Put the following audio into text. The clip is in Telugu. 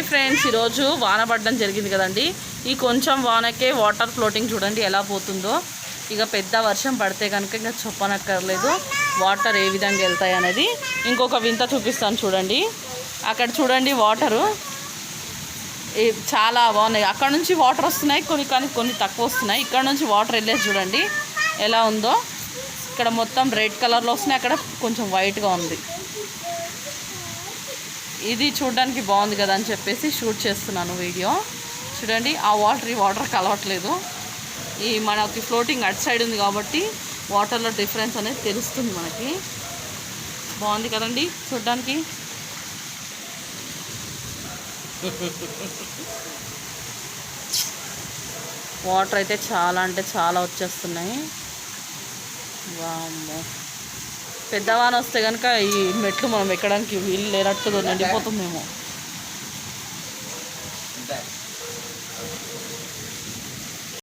హాయ్ ఫ్రెండ్స్ ఈరోజు వాన పడడం జరిగింది కదండి. ఈ కొంచెం వానకే వాటర్ ఫ్లోటింగ్ చూడండి ఎలా పోతుందో. ఇక పెద్ద వర్షం పడితే కనుక ఇంకా చెప్పనక్కర్లేదు. వాటర్ ఏ విధంగా వెళ్తాయి అనేది ఇంకొక వింత చూపిస్తాను చూడండి. అక్కడ చూడండి వాటరు. చాలా బాగున్నాయి. అక్కడ నుంచి వాటర్ వస్తున్నాయి కొన్ని కానీ కొన్ని తక్కువ వస్తున్నాయి. ఇక్కడ నుంచి వాటర్ వెళ్ళేసి చూడండి. ఎలా ఉందో. ఇక్కడ మొత్తం రెడ్ కలర్లో వస్తున్నాయి. అక్కడ కొంచెం వైట్గా ఉంది. ఇది చూడడానికి బాగుంది కదా అని చెప్పేసి షూట్ చేస్తున్నాను వీడియో. చూడండి ఆ వాటర్ ఈ వాటర్ కలవట్లేదు. ఈ మనకి ఫ్లోటింగ్ అటు సైడ్ ఉంది కాబట్టి వాటర్లో డిఫరెన్స్ అనేది తెలుస్తుంది మనకి. బాగుంది కదండి చూడడానికి. వాటర్ అయితే చాలా అంటే చాలా వచ్చేస్తున్నాయి. వామ్మో. పెద్దవాన వస్తే కనుక ఈ మెట్లు మనం ఎక్కడానికి వీలు లేనట్టుగా నిండిపోతుందేమో.